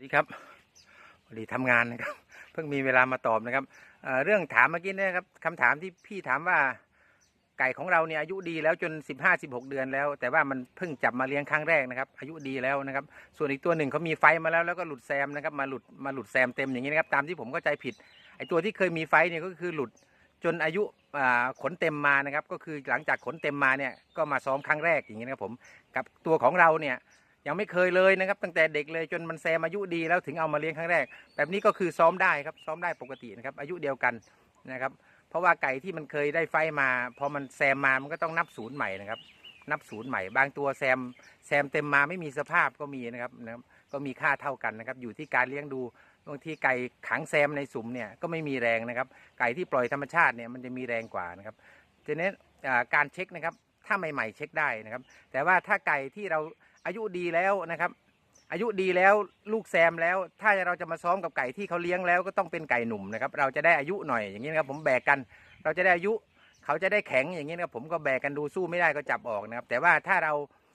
สวัสดีครับพอดีทำงานนะครับ เพิ่งมีเวลามาตอบนะครับเเรื่องถามเมื่อกี้นะครับคำถามที่พี่ถามว่าไก่ของเราเนี่ยอายุดีแล้วจน 15 16 เดือนแล้ว แต่ว่ามันเพิ่งจับมาเลี้ยงครั้งแรกนะครับ อายุดีแล้วนะครับ ส่วนอีกตัวหนึ่งเขามีไฟมาแล้วแล้วก็หลุดแซมนะครับมาหลุดมาหลุดแซมเต็มอย่างนี้นะครับตามที่ผมเข้าใจผิดไอตัวที่เคยมีไฟเนี่ยก็คือหลุดจนอายุขนเต็มมานะครับ ก็คือหลังจากขนเต็มมาเนี่ยก็มาซ้อมครั้งแรกอย่างนี้นะครับผมกับตัวของเราเนี่ย ยังไม่เคยเลยนะครับ ตั้งแต่เด็กเลยจนมันแซมอายุดีแล้วถึงเอามาเลี้ยงครั้งแรก แบบนี้ก็คือซ้อมได้ครับซ้อมได้ปกตินะครับอายุเดียวกันนะครับเพราะว่าไก่ที่มันเคยได้ไฟมาพอมันแซมมามันก็ต้องนับศูนย์ใหม่นะครับนับศูนย์ใหม่บางตัวแซมแซมเต็มมาไม่มีสภาพก็มีนะครับนะครับก็มีค่าเท่ากันนะครับอยู่ที่การเลี้ยงดูบางทีไก่ขังแซมในสุมเนี่ยก็ไม่มีแรงนะครับ ไก่ที่ปล่อยธรรมชาติเนี่ยมันจะมีแรงกว่านะครับทีนี้การเช็คนะครับถ้าใหม่ๆเช็คได้นะครับ แต่ว่าถ้าไก่ที่เรา อายุดีแล้วนะครับ อายุดีแล้วลูกแซมแล้ว ถ้าเราจะมาซ้อมกับไก่ที่เขาเลี้ยงแล้วก็ต้องเป็นไก่หนุ่มนะครับ เราจะได้อายุหน่อยอย่างนี้นะครับ ผมแบกกัน เราจะได้อายุเขาจะได้แข็งอย่างนี้นะครับ ผมก็แบกกันดูสู้ไม่ได้ก็จับออกนะครับ แต่ว่าถ้าเรา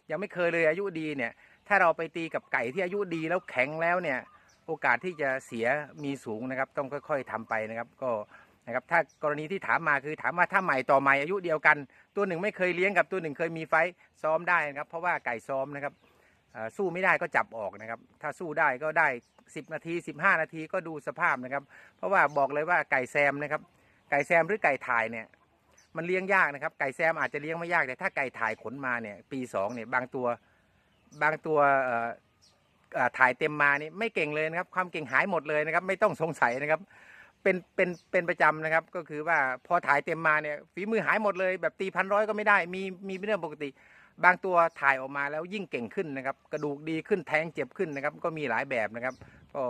ยังไม่เคยเลยอายุดีเนี่ย ถ้าเราไปตีกับไก่ที่อายุดีแล้วแข็งแล้วเนี่ย โอกาสที่จะเสียมีสูงนะครับ ต้องค่อย ๆทำไปนะครับ ก็ นะครับถ้ากรณีที่ถามมาคือถามว่าถ้าใหม่ต่อใหม่อายุเดียวกัน ตัวหนึ่งไม่เคยเลี้ยงกับตัวหนึ่งเคยมีไฟซ้อมได้นะครับ เพราะว่าไก่ซ้อมนะครับสู้ไม่ได้ก็จับออกนะครับ ถ้าสู้ได้ก็ได้ 10 นาที 15 นาทีก็ดูสภาพนะครับ เพราะว่าบอกเลยว่าไก่แซมนะครับ ไก่แซมหรือไก่ถ่ายเนี่ยมันเลี้ยงยากนะครับ ไก่แซมอาจจะเลี้ยงไม่ยากแต่ถ้าไก่ถ่ายขนมาเนี่ยปีสองเนี่ยบางตัวบางตัวถ่ายเต็มมานี่ไม่เก่งเลยนะครับ ความเก่งหายหมดเลยนะครับ ไม่ต้องสงสัยนะครับ เป็นเป็นเป็นประจำนะครับ ก็คือว่าพอถ่ายเต็มมาเนี่ยฝีมือหายหมดเลยแบบตีพันร้อยก็ไม่ได้มีมีเป็นเรื่องปกติ บางตัวถ่ายออกมาแล้วยิ่งเก่งขึ้นนะครับ กระดูกดีขึ้นแทงเจ็บขึ้นนะครับ ก็มีหลายแบบนะครับ ก็